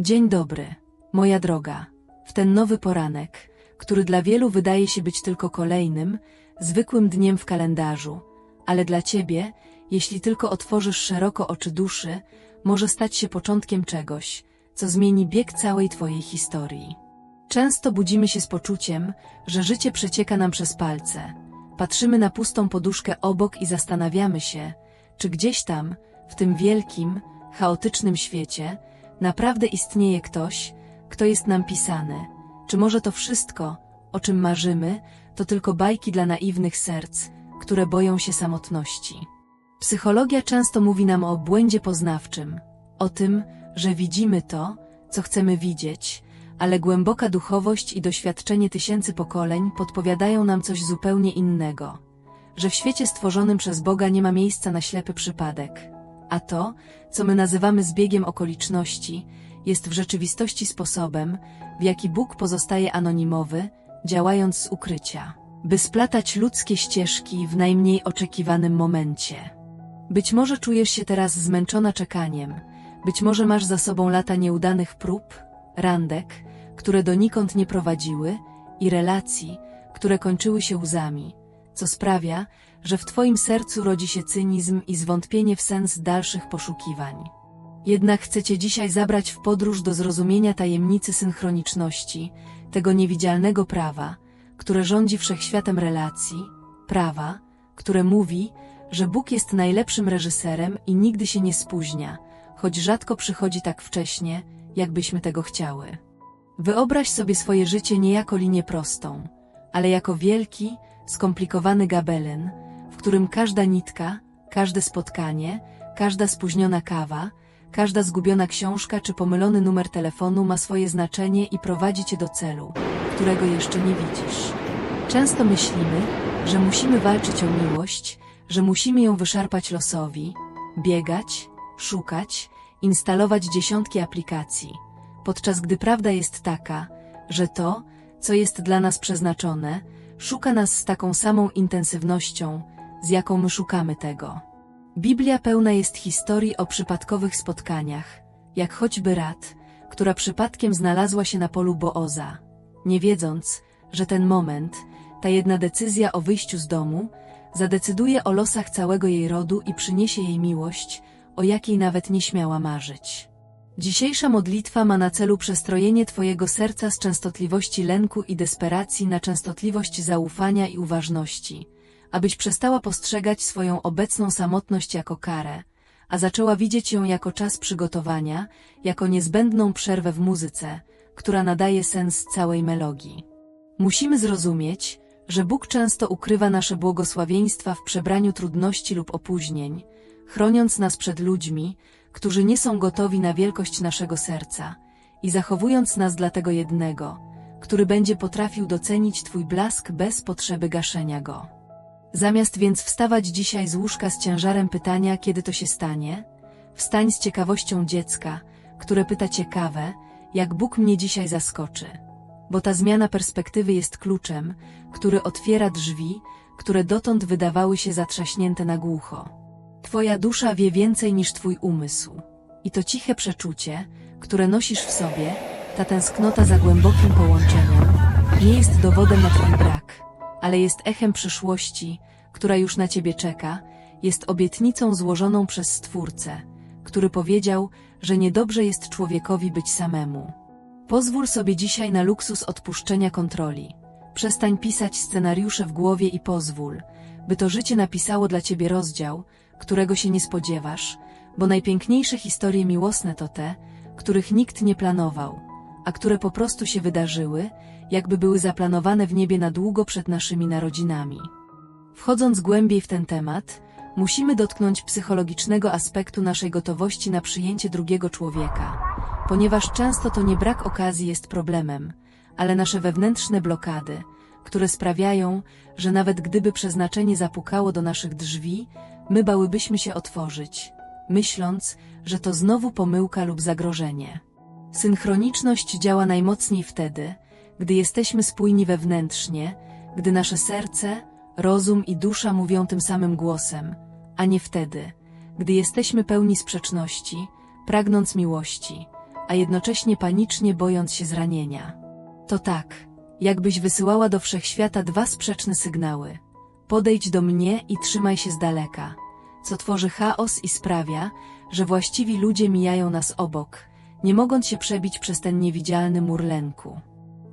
Dzień dobry, moja droga. W ten nowy poranek, który dla wielu wydaje się być tylko kolejnym, zwykłym dniem w kalendarzu, ale dla ciebie, jeśli tylko otworzysz szeroko oczy duszy, może stać się początkiem czegoś, co zmieni bieg całej twojej historii. Często budzimy się z poczuciem, że życie przecieka nam przez palce. Patrzymy na pustą poduszkę obok i zastanawiamy się, czy gdzieś tam, w tym wielkim, chaotycznym świecie, naprawdę istnieje ktoś, kto jest nam pisany. Czy może to wszystko, o czym marzymy, to tylko bajki dla naiwnych serc, które boją się samotności. Psychologia często mówi nam o błędzie poznawczym, o tym, że widzimy to, co chcemy widzieć, ale głęboka duchowość i doświadczenie tysięcy pokoleń podpowiadają nam coś zupełnie innego. Że w świecie stworzonym przez Boga nie ma miejsca na ślepy przypadek. A to, co my nazywamy zbiegiem okoliczności, jest w rzeczywistości sposobem, w jaki Bóg pozostaje anonimowy, działając z ukrycia, by splatać ludzkie ścieżki w najmniej oczekiwanym momencie. Być może czujesz się teraz zmęczona czekaniem, być może masz za sobą lata nieudanych prób, randek, które donikąd nie prowadziły i relacji, które kończyły się łzami, co sprawia, że w Twoim sercu rodzi się cynizm i zwątpienie w sens dalszych poszukiwań. Jednak chcę Cię dzisiaj zabrać w podróż do zrozumienia tajemnicy synchroniczności, tego niewidzialnego prawa, które rządzi wszechświatem relacji, prawa, które mówi, że Bóg jest najlepszym reżyserem i nigdy się nie spóźnia, choć rzadko przychodzi tak wcześnie, jakbyśmy tego chciały. Wyobraź sobie swoje życie nie jako linię prostą, ale jako wielki, skomplikowany gabelin, w którym każda nitka, każde spotkanie, każda spóźniona kawa, każda zgubiona książka czy pomylony numer telefonu ma swoje znaczenie i prowadzi cię do celu, którego jeszcze nie widzisz. Często myślimy, że musimy walczyć o miłość, że musimy ją wyszarpać losowi, biegać, szukać, instalować dziesiątki aplikacji, podczas gdy prawda jest taka, że to, co jest dla nas przeznaczone, szuka nas z taką samą intensywnością, z jaką my szukamy tego. Biblia pełna jest historii o przypadkowych spotkaniach, jak choćby Rad, która przypadkiem znalazła się na polu Booza, nie wiedząc, że ten moment, ta jedna decyzja o wyjściu z domu, zadecyduje o losach całego jej rodu i przyniesie jej miłość, o jakiej nawet nie śmiała marzyć. Dzisiejsza modlitwa ma na celu przestrojenie Twojego serca z częstotliwości lęku i desperacji na częstotliwość zaufania i uważności, abyś przestała postrzegać swoją obecną samotność jako karę, a zaczęła widzieć ją jako czas przygotowania, jako niezbędną przerwę w muzyce, która nadaje sens całej melodii. Musimy zrozumieć, że Bóg często ukrywa nasze błogosławieństwa w przebraniu trudności lub opóźnień, chroniąc nas przed ludźmi, którzy nie są gotowi na wielkość naszego serca i zachowując nas dla tego jednego, który będzie potrafił docenić Twój blask bez potrzeby gaszenia go. Zamiast więc wstawać dzisiaj z łóżka z ciężarem pytania, kiedy to się stanie, wstań z ciekawością dziecka, które pyta ciekawe, jak Bóg mnie dzisiaj zaskoczy. Bo ta zmiana perspektywy jest kluczem, który otwiera drzwi, które dotąd wydawały się zatrzaśnięte na głucho. Twoja dusza wie więcej niż Twój umysł. I to ciche przeczucie, które nosisz w sobie, ta tęsknota za głębokim połączeniem, nie jest dowodem na Twój brak, ale jest echem przyszłości, która już na Ciebie czeka, jest obietnicą złożoną przez Stwórcę, który powiedział, że niedobrze jest człowiekowi być samemu. Pozwól sobie dzisiaj na luksus odpuszczenia kontroli. Przestań pisać scenariusze w głowie i pozwól, by to życie napisało dla Ciebie rozdział, którego się nie spodziewasz, bo najpiękniejsze historie miłosne to te, których nikt nie planował, a które po prostu się wydarzyły, jakby były zaplanowane w niebie na długo przed naszymi narodzinami. Wchodząc głębiej w ten temat, musimy dotknąć psychologicznego aspektu naszej gotowości na przyjęcie drugiego człowieka, ponieważ często to nie brak okazji jest problemem, ale nasze wewnętrzne blokady, które sprawiają, że nawet gdyby przeznaczenie zapukało do naszych drzwi, my bałybyśmy się otworzyć, myśląc, że to znowu pomyłka lub zagrożenie. Synchroniczność działa najmocniej wtedy, gdy jesteśmy spójni wewnętrznie, gdy nasze serce, rozum i dusza mówią tym samym głosem, a nie wtedy, gdy jesteśmy pełni sprzeczności, pragnąc miłości, a jednocześnie panicznie bojąc się zranienia. To tak, jakbyś wysyłała do wszechświata dwa sprzeczne sygnały. Podejdź do mnie i trzymaj się z daleka, co tworzy chaos i sprawia, że właściwi ludzie mijają nas obok, nie mogąc się przebić przez ten niewidzialny mur lęku.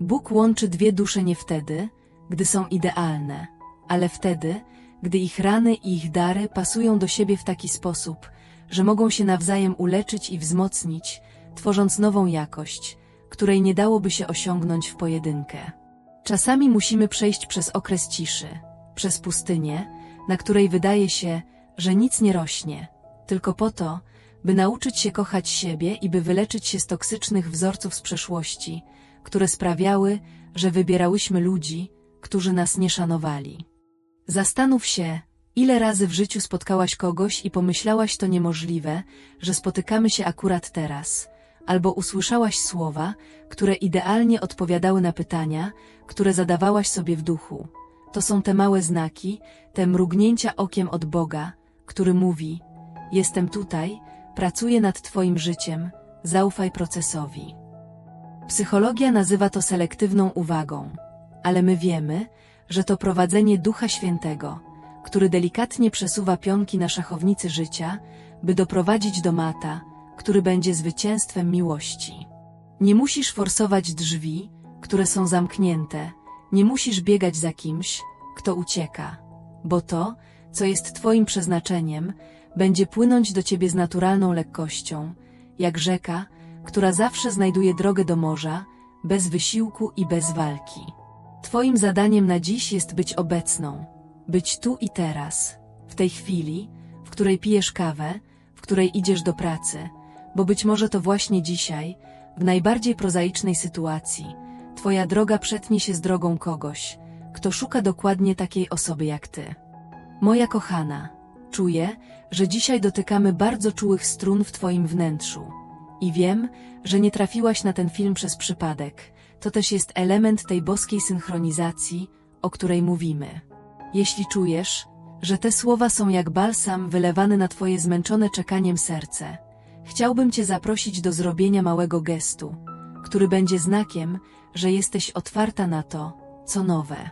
Bóg łączy dwie dusze nie wtedy, gdy są idealne, ale wtedy, gdy ich rany i ich dary pasują do siebie w taki sposób, że mogą się nawzajem uleczyć i wzmocnić, tworząc nową jakość, której nie dałoby się osiągnąć w pojedynkę. Czasami musimy przejść przez okres ciszy, przez pustynię, na której wydaje się, że nic nie rośnie, tylko po to, by nauczyć się kochać siebie i by wyleczyć się z toksycznych wzorców z przeszłości, które sprawiały, że wybierałyśmy ludzi, którzy nas nie szanowali. Zastanów się, ile razy w życiu spotkałaś kogoś i pomyślałaś to niemożliwe, że spotykamy się akurat teraz, albo usłyszałaś słowa, które idealnie odpowiadały na pytania, które zadawałaś sobie w duchu. To są te małe znaki, te mrugnięcia okiem od Boga, który mówi: Jestem tutaj, pracuję nad Twoim życiem, zaufaj procesowi. Psychologia nazywa to selektywną uwagą, ale my wiemy, że to prowadzenie Ducha Świętego, który delikatnie przesuwa pionki na szachownicy życia, by doprowadzić do mata, który będzie zwycięstwem miłości. Nie musisz forsować drzwi, które są zamknięte, nie musisz biegać za kimś, kto ucieka, bo to, co jest Twoim przeznaczeniem, będzie płynąć do Ciebie z naturalną lekkością, jak rzeka, która zawsze znajduje drogę do morza, bez wysiłku i bez walki. Twoim zadaniem na dziś jest być obecną, być tu i teraz, w tej chwili, w której pijesz kawę, w której idziesz do pracy, bo być może to właśnie dzisiaj, w najbardziej prozaicznej sytuacji, Twoja droga przetnie się z drogą kogoś, kto szuka dokładnie takiej osoby jak Ty. Moja kochana, czuję, że dzisiaj dotykamy bardzo czułych strun w Twoim wnętrzu. I wiem, że nie trafiłaś na ten film przez przypadek. To też jest element tej boskiej synchronizacji, o której mówimy. Jeśli czujesz, że te słowa są jak balsam wylewany na Twoje zmęczone czekaniem serce, chciałbym Cię zaprosić do zrobienia małego gestu, który będzie znakiem, że jesteś otwarta na to, co nowe.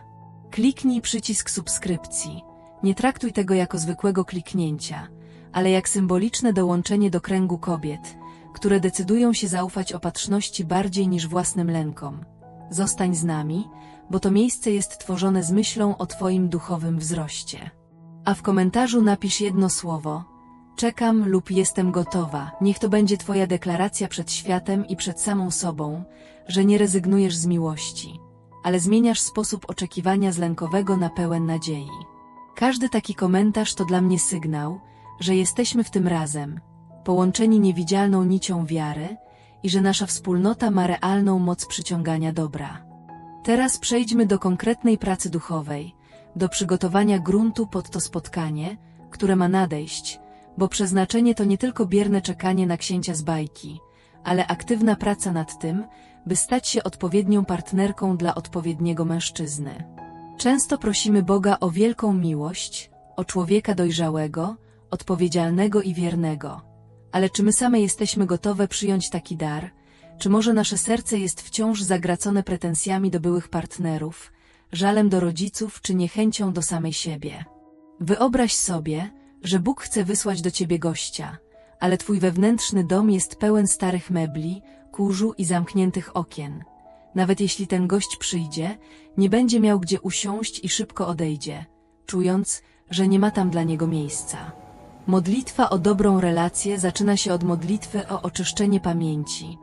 Kliknij przycisk subskrypcji. Nie traktuj tego jako zwykłego kliknięcia, ale jak symboliczne dołączenie do kręgu kobiet, które decydują się zaufać opatrzności bardziej niż własnym lękom. Zostań z nami, bo to miejsce jest tworzone z myślą o Twoim duchowym wzroście. A w komentarzu napisz jedno słowo. Czekam lub jestem gotowa. Niech to będzie Twoja deklaracja przed światem i przed samą sobą, że nie rezygnujesz z miłości, ale zmieniasz sposób oczekiwania z lękowego na pełen nadziei. Każdy taki komentarz to dla mnie sygnał, że jesteśmy w tym razem, połączeni niewidzialną nicią wiary i że nasza wspólnota ma realną moc przyciągania dobra. Teraz przejdźmy do konkretnej pracy duchowej, do przygotowania gruntu pod to spotkanie, które ma nadejść, bo przeznaczenie to nie tylko bierne czekanie na księcia z bajki, ale aktywna praca nad tym, by stać się odpowiednią partnerką dla odpowiedniego mężczyzny. Często prosimy Boga o wielką miłość, o człowieka dojrzałego, odpowiedzialnego i wiernego. Ale czy my same jesteśmy gotowe przyjąć taki dar? Czy może nasze serce jest wciąż zagracone pretensjami do byłych partnerów, żalem do rodziców czy niechęcią do samej siebie? Wyobraź sobie, że Bóg chce wysłać do ciebie gościa, ale twój wewnętrzny dom jest pełen starych mebli, kurzu i zamkniętych okien. Nawet jeśli ten gość przyjdzie, nie będzie miał gdzie usiąść i szybko odejdzie, czując, że nie ma tam dla niego miejsca. Modlitwa o dobrą relację zaczyna się od modlitwy o oczyszczenie pamięci,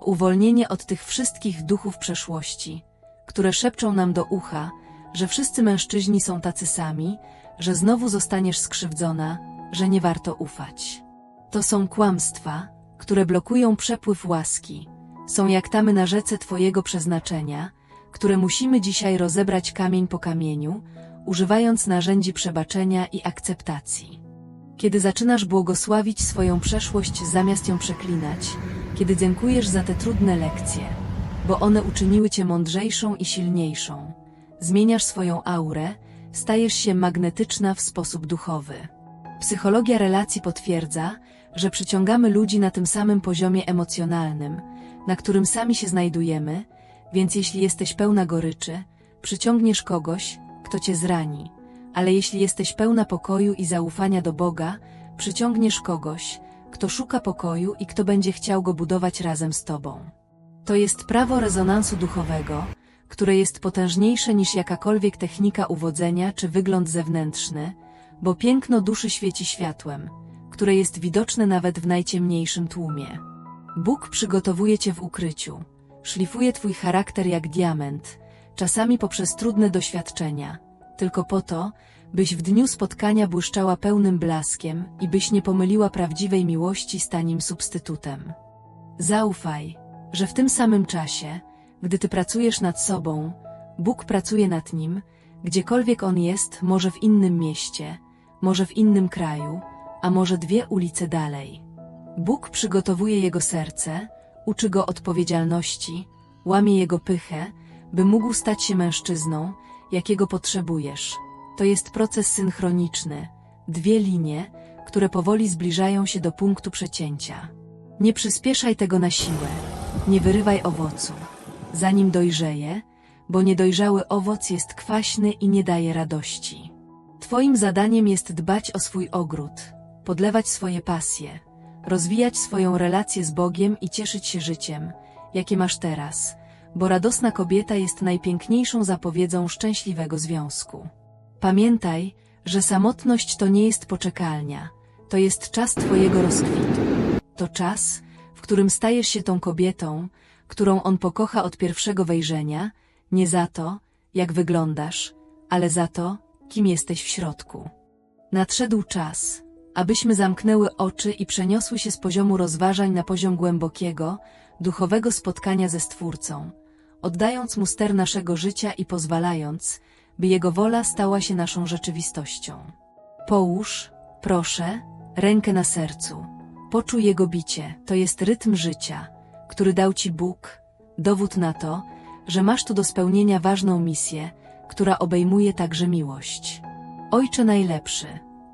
uwolnienie od tych wszystkich duchów przeszłości, które szepczą nam do ucha, że wszyscy mężczyźni są tacy sami, że znowu zostaniesz skrzywdzona, że nie warto ufać. To są kłamstwa, które blokują przepływ łaski. Są jak tamy na rzece Twojego przeznaczenia, które musimy dzisiaj rozebrać kamień po kamieniu, używając narzędzi przebaczenia i akceptacji. Kiedy zaczynasz błogosławić swoją przeszłość zamiast ją przeklinać, kiedy dziękujesz za te trudne lekcje, bo one uczyniły cię mądrzejszą i silniejszą, zmieniasz swoją aurę, stajesz się magnetyczna w sposób duchowy. Psychologia relacji potwierdza, że przyciągamy ludzi na tym samym poziomie emocjonalnym, na którym sami się znajdujemy, więc jeśli jesteś pełna goryczy, przyciągniesz kogoś, kto cię zrani, ale jeśli jesteś pełna pokoju i zaufania do Boga, przyciągniesz kogoś, kto szuka pokoju i kto będzie chciał go budować razem z tobą. To jest prawo rezonansu duchowego, które jest potężniejsze niż jakakolwiek technika uwodzenia czy wygląd zewnętrzny, bo piękno duszy świeci światłem, które jest widoczne nawet w najciemniejszym tłumie. Bóg przygotowuje cię w ukryciu, szlifuje twój charakter jak diament, czasami poprzez trudne doświadczenia, tylko po to, byś w dniu spotkania błyszczała pełnym blaskiem i byś nie pomyliła prawdziwej miłości z tanim substytutem. Zaufaj, że w tym samym czasie, gdy ty pracujesz nad sobą, Bóg pracuje nad nim, gdziekolwiek on jest, może w innym mieście, może w innym kraju, a może dwie ulice dalej. Bóg przygotowuje jego serce, uczy go odpowiedzialności, łamie jego pychę, by mógł stać się mężczyzną, jakiego potrzebujesz. To jest proces synchroniczny, dwie linie, które powoli zbliżają się do punktu przecięcia. Nie przyspieszaj tego na siłę, nie wyrywaj owocu, zanim dojrzeje, bo niedojrzały owoc jest kwaśny i nie daje radości. Twoim zadaniem jest dbać o swój ogród, podlewać swoje pasje, rozwijać swoją relację z Bogiem i cieszyć się życiem, jakie masz teraz, bo radosna kobieta jest najpiękniejszą zapowiedzią szczęśliwego związku. Pamiętaj, że samotność to nie jest poczekalnia, to jest czas Twojego rozkwitu. To czas, w którym stajesz się tą kobietą, którą on pokocha od pierwszego wejrzenia, nie za to, jak wyglądasz, ale za to, kim jesteś w środku. Nadszedł czas, abyśmy zamknęły oczy i przeniosły się z poziomu rozważań na poziom głębokiego, duchowego spotkania ze Stwórcą, oddając Mu ster naszego życia i pozwalając, by Jego wola stała się naszą rzeczywistością. Połóż, proszę, rękę na sercu. Poczuj Jego bicie, to jest rytm życia, który dał Ci Bóg, dowód na to, że masz tu do spełnienia ważną misję, która obejmuje także miłość. Ojcze najlepszy,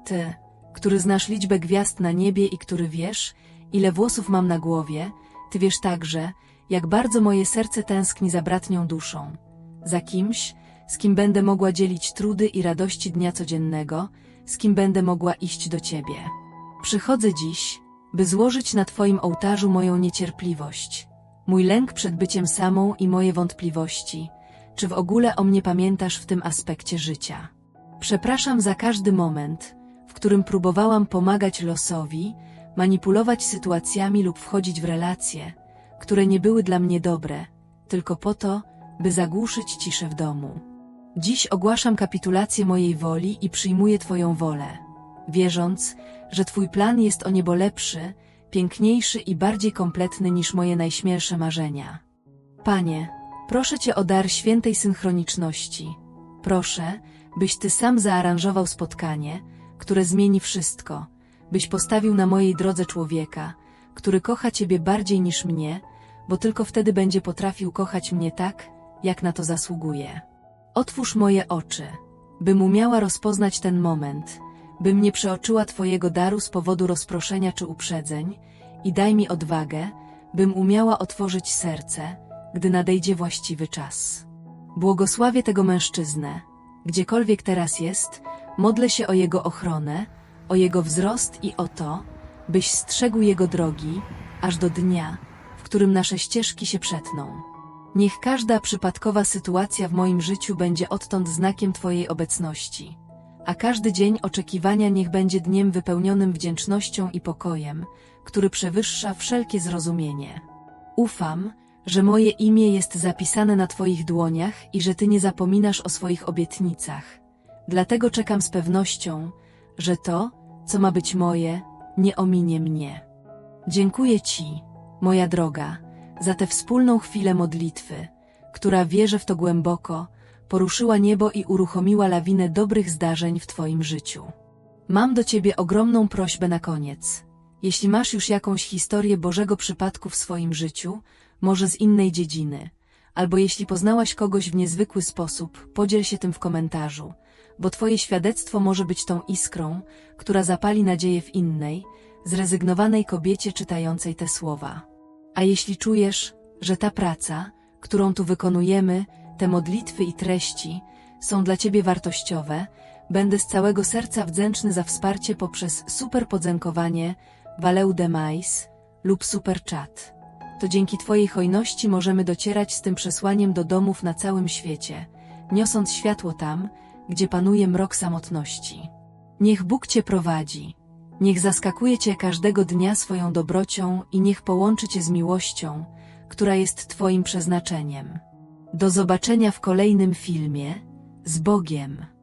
Ty, który znasz liczbę gwiazd na niebie i który wiesz, ile włosów mam na głowie, Ty wiesz także, jak bardzo moje serce tęskni za bratnią duszą, za kimś, z kim będę mogła dzielić trudy i radości dnia codziennego, z kim będę mogła iść do Ciebie. Przychodzę dziś, by złożyć na Twoim ołtarzu moją niecierpliwość, mój lęk przed byciem samą i moje wątpliwości, czy w ogóle o mnie pamiętasz w tym aspekcie życia. Przepraszam za każdy moment, w którym próbowałam pomagać losowi, manipulować sytuacjami lub wchodzić w relacje, które nie były dla mnie dobre, tylko po to, by zagłuszyć ciszę w domu. Dziś ogłaszam kapitulację mojej woli i przyjmuję Twoją wolę, wierząc, że Twój plan jest o niebo lepszy, piękniejszy i bardziej kompletny niż moje najśmielsze marzenia. Panie, proszę Cię o dar świętej synchroniczności. Proszę, byś Ty sam zaaranżował spotkanie, które zmieni wszystko, byś postawił na mojej drodze człowieka, który kocha Ciebie bardziej niż mnie, bo tylko wtedy będzie potrafił kochać mnie tak, jak na to zasługuje. Otwórz moje oczy, bym umiała rozpoznać ten moment, bym nie przeoczyła Twojego daru z powodu rozproszenia czy uprzedzeń i daj mi odwagę, bym umiała otworzyć serce, gdy nadejdzie właściwy czas. Błogosławię tego mężczyznę, gdziekolwiek teraz jest, modlę się o jego ochronę, o jego wzrost i o to, byś strzegł jego drogi, aż do dnia, w którym nasze ścieżki się przetną. Niech każda przypadkowa sytuacja w moim życiu będzie odtąd znakiem Twojej obecności, a każdy dzień oczekiwania niech będzie dniem wypełnionym wdzięcznością i pokojem, który przewyższa wszelkie zrozumienie. Ufam, że moje imię jest zapisane na Twoich dłoniach i że Ty nie zapominasz o swoich obietnicach. Dlatego czekam z pewnością, że to, co ma być moje, nie ominie mnie. Dziękuję Ci, moja droga, za tę wspólną chwilę modlitwy, która wierzę w to głęboko, poruszyła niebo i uruchomiła lawinę dobrych zdarzeń w Twoim życiu. Mam do Ciebie ogromną prośbę na koniec. Jeśli masz już jakąś historię Bożego przypadku w swoim życiu, może z innej dziedziny, albo jeśli poznałaś kogoś w niezwykły sposób, podziel się tym w komentarzu, bo Twoje świadectwo może być tą iskrą, która zapali nadzieję w innej, zrezygnowanej kobiecie czytającej te słowa. A jeśli czujesz, że ta praca, którą tu wykonujemy, te modlitwy i treści są dla Ciebie wartościowe, będę z całego serca wdzięczny za wsparcie poprzez super podzenkowanie, Valeu de Mais lub super chat. To dzięki Twojej hojności możemy docierać z tym przesłaniem do domów na całym świecie, niosąc światło tam, gdzie panuje mrok samotności. Niech Bóg Cię prowadzi. Niech zaskakuje Cię każdego dnia swoją dobrocią i niech połączy Cię z miłością, która jest Twoim przeznaczeniem. Do zobaczenia w kolejnym filmie. Z Bogiem.